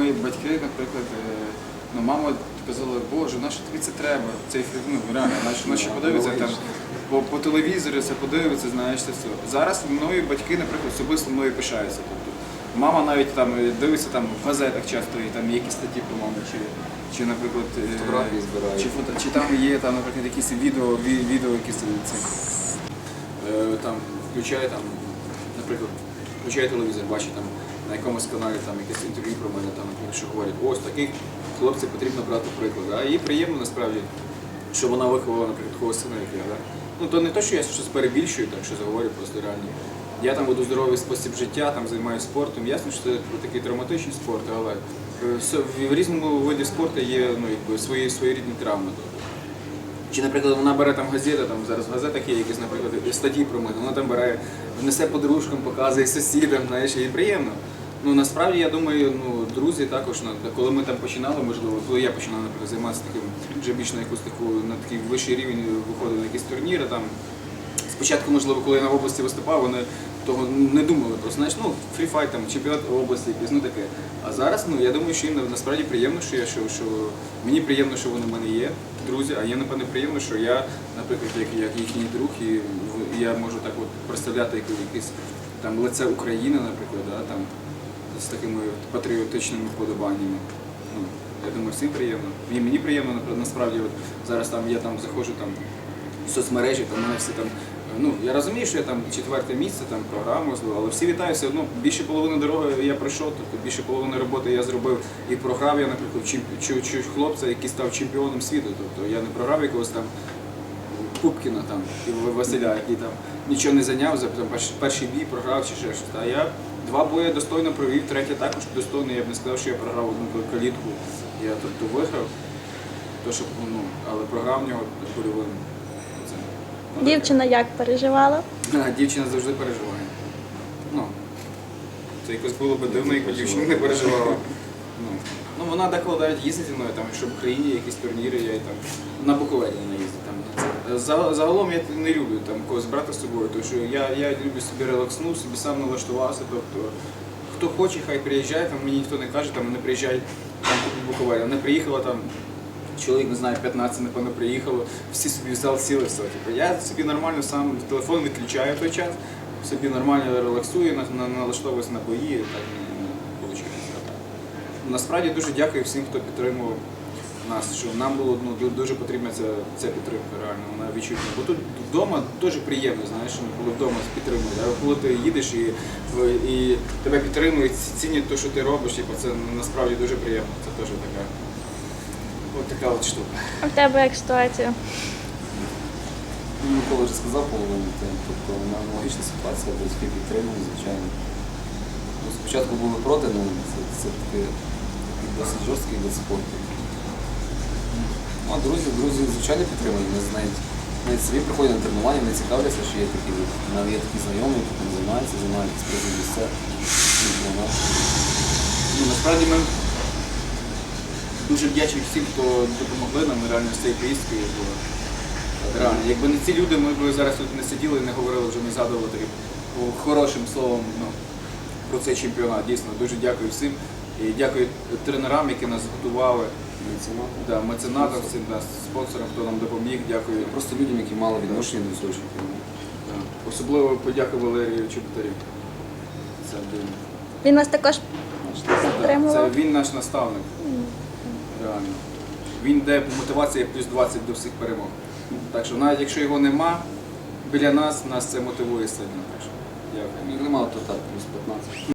мої батьки, наприклад, е, ну, мама казала, боже, на що тобі це треба? Цей фільм, ну реально, наші наші подивиться там по, по телевізору, це подивиться, знаєш це все. Зараз мною батьки, наприклад, особисто мною пишаються. Тобто, мама навіть там е, дивиться там в газетах часто і там є якісь статті про маму, чи, чи наприклад, е, Фотографії збирає. чи, фото, чи там є там, наприклад, якісь відео, ві- відео якісь це, е, там включає там, наприклад, включає телевізор, бачить там на якомусь каналі там якесь інтерв'ю про мене, там що говорять, ось таких хлопців потрібно брати приклад. А їй приємно насправді, що вона виховала, наприклад, такого сина, як я. Да? Ну то не те, що я щось перебільшую, так що заговорю просто реально. Я там веду здоровий спосіб життя, там займаюся спортом. Ясно, що це такий травматичний спорт, але е, в різному виді спорту є ну, якби, свої, свої рідні травми. Чи, наприклад, вона бере там газети, там зараз в газетах є якісь, наприклад, статті про мене, вона там бере, несе подружкам, показує сусідам, знаєш, і приємно. Ну насправді я думаю, ну друзі також ну, коли ми там починали, можливо, коли я починав наприклад, займатися таким вже більш на якусь таку на такий вищий рівень виходив на якісь турніри. Там спочатку, можливо, коли я на області виступав, вони того не думали просто, знаєш, ну фріфайт там, чемпіонат області, якийсь, ну таке. А зараз, ну я думаю, що їм насправді приємно, що я що, що мені приємно, що вони в мене є, друзі, а є напевне приємно, що я, наприклад, як, як їхній друг, і я можу так от представляти якесь там лице України, наприклад, да, там з такими патріотичними вподобаннями. Ну, я думаю, всім приємно. І мені приємно насправді. От зараз там я там заходжу там в соцмережі, там мене всі там. Ну я розумію, що я там четверте місце, там програма, можливо, але всі вітаю все. Більше половини дороги я пройшов, тобто більше половини роботи я зробив і програв я, наприклад, чемпі- чу, чу, хлопця, який став чемпіоном світу. Тобто я не програв якогось там Пупкіна там і Василя, який там нічого не зайняв, за там, перший бій програв чи ще щось. А я два бої достойно провів, третє також достойно. Я б не сказав, що я програв одну калітку. Я тобто виграв, то, що, ну, але програв в нього польовим. Ну. Дівчина як переживала? А, Дівчина завжди переживає. Ну, це якось було б дивно, якби дівчина не переживала. Ну, ну вона деколи навіть їздить зі мною, там, якщо в Україні якісь турніри, я і там на Буковелі не їздить. Загалом я не люблю там когось брати з собою, тому що я, я люблю собі релакснув, собі сам налаштувався. Тобто, хто хоче, хай приїжджає, там мені ніхто не каже, там вони приїжджають там в Буковелі. Вона приїхала там. Чоловік, не знаю, 15, напевно, приїхало, всі собі в зал сіли, все. Типу, я собі нормально сам телефон відключаю в той час, собі нормально релаксую, на, на, налаштовуюся на бої, так не, не виходить. Насправді дуже дякую всім, хто підтримував нас, що нам було ну, дуже потрібна ця, ця підтримка, реально, вона відчутна. Бо тут вдома дуже приємно, знаєш, коли вдома підтримують. А коли ти їдеш і, і тебе підтримують, цінять те, що ти робиш, типу, це насправді дуже приємно. Це теж така. От така от штука. А в тебе як ситуація? Ну, Микола вже сказав половину, те, тобто аналогічна ситуація, батьки підтримують, звичайно. Ну, спочатку були проти, ну це, це такий досить жорсткий вид спорту. Ну, а друзі, друзі, звичайно, підтримують. Вони знають, навіть самі приходять на тренування, вони цікавляться, що є такі, навіть такі знайомі, які там займаються, займаються призові місця. Ну, насправді ми дуже вдячні всім, хто допомогли нам реально з цією поїздкою. Бо реально, якби не ці люди, ми б зараз тут не сиділи і не говорили, вже не згадували таким хорошим словом ну, про цей чемпіонат. Дійсно, дуже дякую всім. І дякую тренерам, які нас готували, меценати. да, меценатам, всім да, спонсорам, хто нам допоміг. Дякую. Просто людям, які мали відношення до цього чемпіонату. Да. Особливо подяка Валерію Чеботарю. Це один. Він нас також Це підтримував. він наш наставник. Реально. Він де мотивація плюс 20 до всіх перемог. Так що навіть якщо його нема, біля нас нас це мотивує сильно. Так що дякую. Немало то так, плюс 15.